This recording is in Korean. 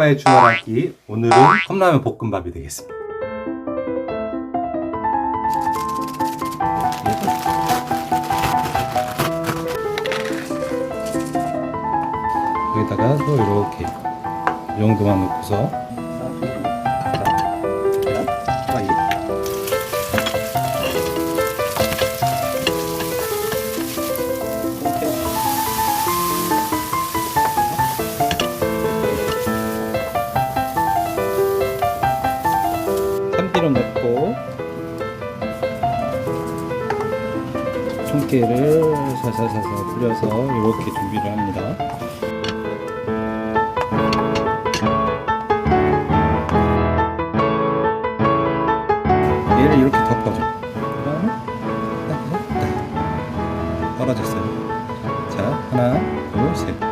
아빠의 주말 한 끼 오늘은 컵라면 볶음밥이 되겠습니다. 여기다가 또 이렇게 이 정도만 넣고서 참기름 넣고 통깨를 살살살살 뿌려서 이렇게 준비를 합니다. 얘를 이렇게 덮어줘. 그다음에 네. 네. 떨어졌어요. 자, 하나, 둘, 셋.